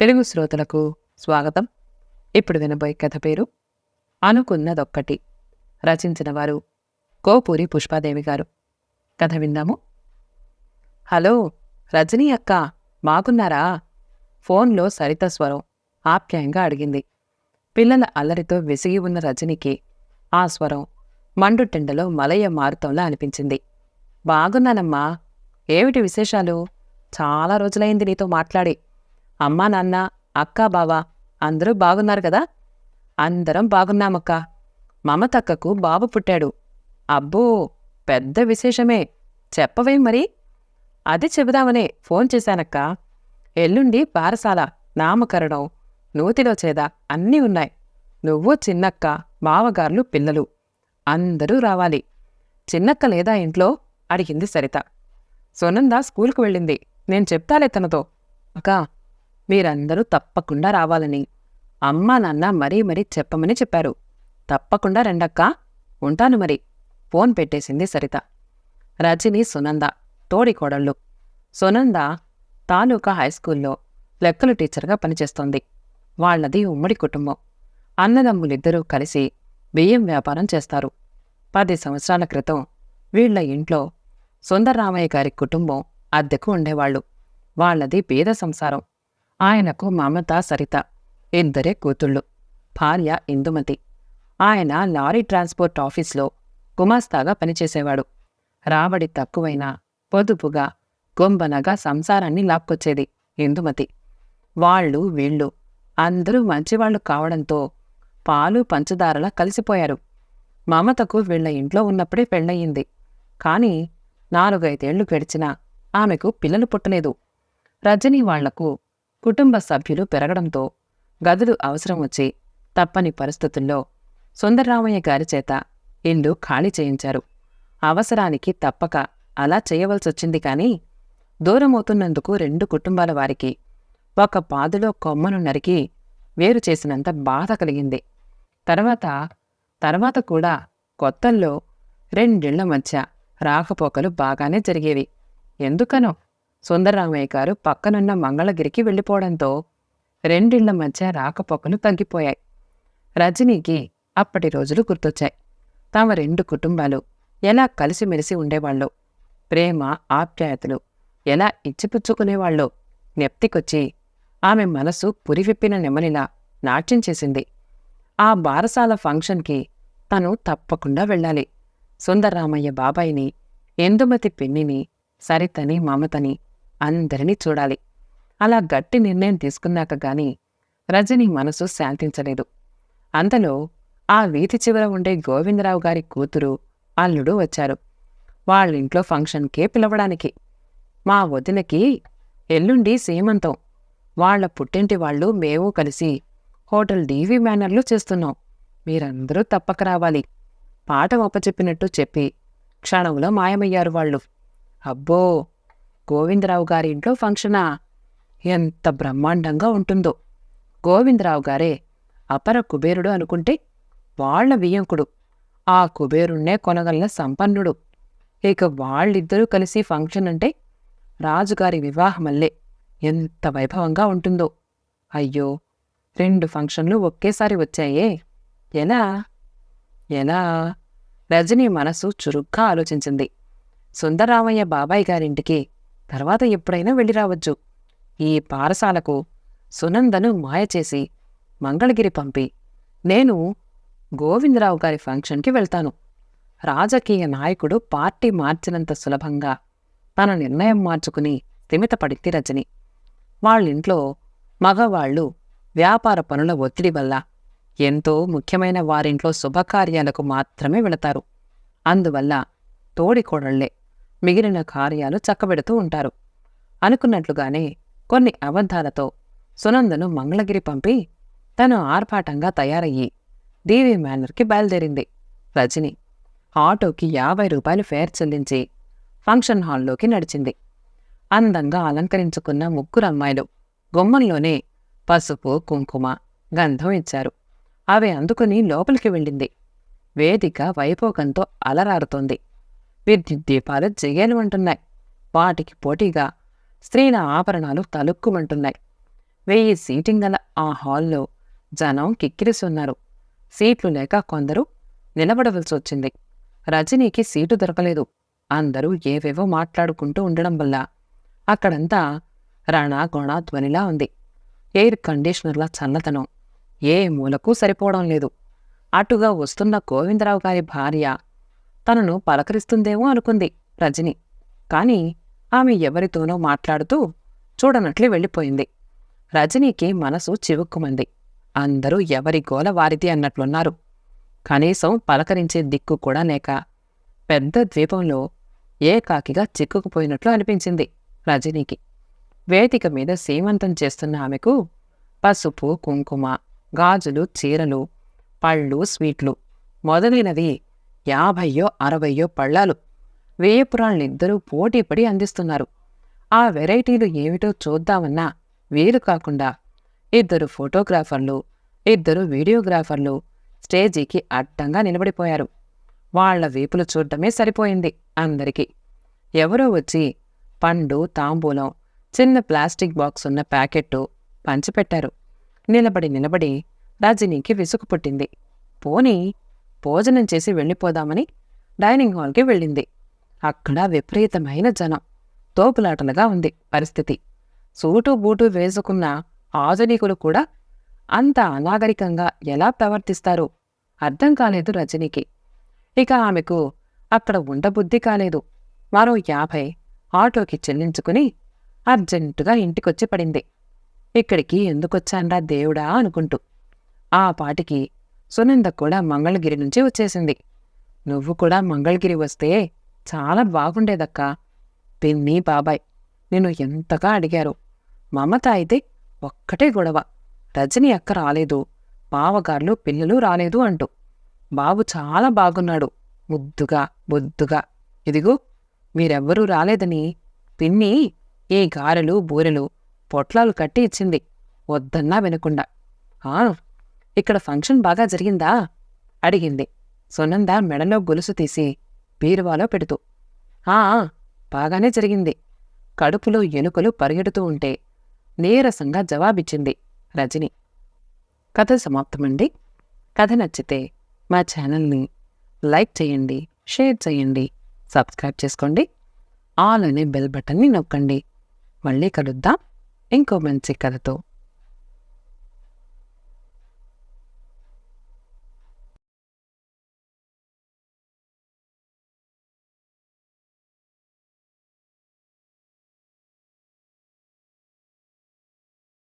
తెలుగు శ్రోతలకు స్వాగతం. ఇప్పుడు వినబోయే కథ పేరు అనుకున్నదొక్కటి. రచించిన వారు కోపూరి పుష్పాదేవి గారు. కథ విందాము. హలో రజనీ అక్క మాకున్నారా ఫోన్లో సరిత స్వరం ఆప్యాయంగా అడిగింది. పిల్లల అల్లరితో విసిగి ఉన్న రజనీకి ఆ స్వరం మండుటెండలో మలయ మారుతంలా అనిపించింది. బాగున్నానమ్మా. ఏమిటి విశేషాలు? చాలా రోజులైంది నీతో మాట్లాడి. అమ్మా నాన్న అక్క బావ అందరూ బాగున్నారు కదా? అందరం బాగున్నామక్క. మమతక్కకు బాబు పుట్టాడు. అబ్బో పెద్ద విశేషమే. చెప్పవేం మరి? అది చెబుదామనే ఫోన్ చేశానక్క. ఎల్లుండి పారసాల నామకరణం నూతిలో చేద అన్నీ ఉన్నాయి. నువ్వు చిన్నక్క మావగార్లు పిల్లలు. అందరూ రావాలి. చిన్నక్క లేదా ఇంట్లో? అడిగింది సరిత. సునంద స్కూల్కు వెళ్ళింది. నేను చెప్తాలే తనతో. అక్క మీరందరూ తప్పకుండా రావాలని. అమ్మా నాన్న మరీ మరీ చెప్పమని చెప్పారు. తప్పకుండా రెండక్కా. ఉంటాను మరి. ఫోన్ పెట్టేసింది సరిత. రజని సునంద తోడి కోడళ్ళు. సునంద తాలూకా హైస్కూల్లో లెక్కలు టీచర్గా పనిచేస్తోంది. వాళ్ళది ఉమ్మడి కుటుంబం. అన్నదమ్ములిద్దరూ కలిసి బియ్యం వ్యాపారం చేస్తారు. పది సంవత్సరాల క్రితం వీళ్ళ ఇంట్లో సుందర్రామయ్య గారి కుటుంబం అద్దెకు ఉండేవాళ్ళు వాళ్ళది పేద సంసారం. ఆయనకు మమత సరిత ఇద్దరే కూతుళ్ళు భార్య ఇందుమతి. ఆయన లారీ ట్రాన్స్పోర్ట్ ఆఫీస్లో గుమాస్తాగా పనిచేసేవాడు. రాబడి తక్కువైనా పొదుపుగా గొంబనగా సంసారాన్ని లాక్కొచ్చేది ఇందుమతి. వాళ్ళు వీళ్ళు అందరూ మంచివాళ్ళు కావడంతో పాలు పంచదారలా కలిసిపోయారు. మమతకు వీళ్ళ ఇంట్లో ఉన్నప్పుడే పెళ్ళయింది. కాని నాలుగైదేళ్ళు గడిచినా ఆమెకు పిల్లలు పుట్టలేదు. రజనీ వాళ్ళకు కుటుంబ సభ్యులు పెరగడంతో గదులు అవసరం వచ్చి తప్పని పరిస్థితుల్లో సుందరరామయ్య గారి చేత ఇల్లు ఖాళీ చేయించారు. అవసరానికి తప్పక అలా చేయవలసొచ్చింది కాని దూరమవుతున్నందుకు రెండు కుటుంబాల వారికి ఒక పాదులో కొమ్మను నరికి వేరు చేసినంత బాధ కలిగింది. తర్వాత తర్వాత కూడా కొత్తల్లో రెండిళ్ళ మధ్య రాకపోకలు బాగానే జరిగేవి. ఎందుకనో సుందరరామయ్య గారు పక్కనున్న మంగళగిరికి వెళ్ళిపోవడంతో రెండిళ్ళ మధ్య రాకపోకలు తగ్గిపోయాయి. రజనీకి అప్పటి రోజులు గుర్తొచ్చాయి. తమ రెండు కుటుంబాలు ఎలా కలిసిమెలిసి ఉండేవాళ్ళు? ప్రేమ ఆప్యాయతలు ఎలా ఇచ్చిపుచ్చుకునేవాళ్ళు? నెప్తికొచ్చి ఆమె మనసు పురివిప్పిన నెమలిలా నాట్యం చేసింది. ఆ బారసాల ఫంక్షన్కి తను తప్పకుండా వెళ్ళాలి. సుందర్రామయ్య బాబాయిని ఎందుమతి పిన్నిని సరితని మమతని అందరినీ చూడాలి. అలా గట్టి నిర్ణయం తీసుకున్నాక గాని రజని మనసు శాంతించలేదు. అంతలో ఆ వీధి చివర ఉండే గోవిందరావు గారి కూతురు అల్లుడు వచ్చారు. వాళ్ళింట్లో ఫంక్షన్కే పిలవడానికి. మా వదినకి ఎల్లుండి సీమంతం. వాళ్ళ పుట్టింటి వాళ్ళు మేము కలిసి హోటల్ డీవీ మేనర్లు చేస్తున్నాం. మీరందరూ తప్పక రావాలి. పాఠం అప్పచెప్పినట్టు చెప్పి క్షణంలో మాయమయ్యారు వాళ్ళు. అబ్బో! గోవిందరావు గారి ఇంట్లో ఫంక్షనా? ఎంత బ్రహ్మాండంగా ఉంటుందో. గోవిందరావు గారే అపర కుబేరుడు అనుకుంటే వాళ్ళ వియ్యంకుడు. ఆ కుబేరుణ్ణే కొనగలన సంపన్నుడు. ఇక వాళ్ళిద్దరూ కలిసి ఫంక్షన్ అంటే రాజుగారి వివాహమల్లే ఎంత వైభవంగా ఉంటుందో. అయ్యో రెండు ఫంక్షన్లు ఒకేసారి వచ్చాయే. ఎలా? ఎలా? రజనీ మనసు చురుగ్గా ఆలోచించింది. సుందరరామయ్య బాబాయ్ గారింటికి తర్వాత ఎప్పుడైనా వెళ్ళి రావచ్చు. ఈ పారసాలకు సునందను మాయచేసి మంగళగిరి పంపి నేను గోవిందరావు గారి ఫంక్షన్కి వెళ్తాను. రాజకీయ నాయకుడు పార్టీ మార్చినంత సులభంగా తన నిర్ణయం మార్చుకుని స్థిమితపడింది రజని. వాళ్ళింట్లో మగవాళ్ళు వ్యాపార పనుల ఒత్తిడి వల్ల ఎంతో ముఖ్యమైన వారింట్లో శుభకార్యాలకు మాత్రమే వెళతారు. అందువల్ల తోడికోడళ్ళే మిగిలిన కార్యాలు చక్కబెడుతూ ఉంటారు. అనుకున్నట్లుగానే కొన్ని అబద్ధాలతో సునందను మంగళగిరి పంపి తను ఆర్భాటంగా తయారయ్యి డీవీ మేనర్కి బయలుదేరింది. రజని ఆటోకి యాభై రూపాయలు ఫేర్ చెల్లించి ఫంక్షన్ హాల్లోకి నడిచింది. అందంగా అలంకరించుకున్న ముగ్గురు అమ్మాయిలు గుమ్మంలోనే పసుపు కుంకుమ గంధం ఇచ్చారు. అవి అందుకుని లోపలికి వెళ్ళింది. వేదిక వైపోకంతో అలరారుతోంది. విద్యుత్ దీపాలు జగేలుమంటున్నాయి వాటికి పోటీగా స్త్రీల ఆభరణాలు తలుక్కుమంటున్నాయి. వెయ్యి సీటింగ్ గల ఆ హాల్లో జనం కిక్కిరిస్తున్నారు. సీట్లు లేక కొందరు నిలబడవలసి వచ్చింది. రజనీకి సీటు దొరకలేదు. అందరూ ఏవేవో మాట్లాడుకుంటూ ఉండడం వల్ల అక్కడంతా రణ గొణ ధ్వనిలా ఉంది. ఎయిర్ కండిషనర్ల చల్లతనం ఏ మూలకు సరిపోవడం లేదు. అటుగా వస్తున్న గోవిందరావు గారి భార్య తనను పలకరిస్తుందేమో అనుకుంది రజని. కాని ఆమె ఎవరితోనో మాట్లాడుతూ చూడనట్లే వెళ్ళిపోయింది. రజనీకి మనసు చివుక్కుమంది. అందరూ ఎవరి గోల వారిది అన్నట్లున్నారు. కనీసం పలకరించే దిక్కు కూడా లేక పెద్ద ద్వీపంలో ఏకాకిగా చిక్కుకుపోయినట్లు అనిపించింది రజనీకి. వేదిక మీద సీమంతం చేస్తున్న ఆమెకు పసుపు కుంకుమ గాజులు చీరలు పళ్ళు స్వీట్లు మొదలైనవి యాభయ్యో అరవయ్యో పళ్ళాలు వేయపురాళ్ళిద్దరూ పోటీపడి అందిస్తున్నారు. ఆ వెరైటీలు ఏమిటో చూద్దామన్నా వీలు కాకుండా ఇద్దరు ఫోటోగ్రాఫర్లు ఇద్దరు వీడియోగ్రాఫర్లు స్టేజీకి అడ్డంగా నిలబడిపోయారు. వాళ్ళ వీపులు చూడటమే సరిపోయింది అందరికీ. ఎవరో వచ్చి పండు తాంబూలం చిన్న ప్లాస్టిక్ బాక్స్ ఉన్న ప్యాకెట్టు పంచిపెట్టారు. నిలబడి నిలబడి రజనీకి విసుగు పుట్టింది. పోనీ భోజనం చేసి వెళ్ళిపోదామని డైనింగ్ హాల్కి వెళ్ళింది. అక్కడ విపరీతమైన జనం. తోపులాటలుగా ఉంది పరిస్థితి. సూటు బూటు వేసుకున్న ఆధునికులు కూడా అంత అనాగరికంగా ఎలా ప్రవర్తిస్తారో? అర్థం కాలేదు రజనీకి. ఇక ఆమెకు అక్కడ ఉండబుద్ధి కాలేదు. మరో యాభై ఆటోకి చెల్లించుకుని అర్జెంటుగా ఇంటికొచ్చి పడింది. ఇక్కడికి ఎందుకొచ్చాన్రా దేవుడా అనుకుంటూ. ఆ పాటికి సునంద కూడా మంగళగిరి నుంచి వచ్చేసింది. నువ్వు కూడా మంగళగిరి వస్తే చాలా బాగుండేదక్కా. పిన్ని బాబాయ్ నిన్ను ఎంతగా అడిగారు. మమత అయితే ఒక్కటే గొడవ. రజని అక్క రాలేదు. బావగారులు పిల్లలు రాలేదు అంటూ. బాబు చాలా బాగున్నాడు. ముద్దుగా బొద్దుగా. ఇదిగో మీరెవ్వరూ రాలేదని. పిన్ని ఈ గారెలు బూరెలు పొట్లాలు కట్టి ఇచ్చింది. వద్దన్నా వినకుండా. ఆ ఇక్కడ ఫంక్షన్ బాగా జరిగిందా? అడిగింది. సునంద మెడలో గొలుసు తీసి బీరువాలో పెడుతూ. ఆ బాగానే జరిగింది. కడుపులో ఎలుకలు పరిగెడుతూ ఉంటే నీరసంగా జవాబిచ్చింది రజని. కథ సమాప్తమండి. కథ నచ్చితే మా ఛానల్ని లైక్ చేయండి షేర్ చేయండి సబ్స్క్రైబ్ చేసుకోండి ఆల్ అనే బెల్ బటన్ని నొక్కండి. మళ్ళీ కలుద్దాం. ఇంకో మంచి కథతో.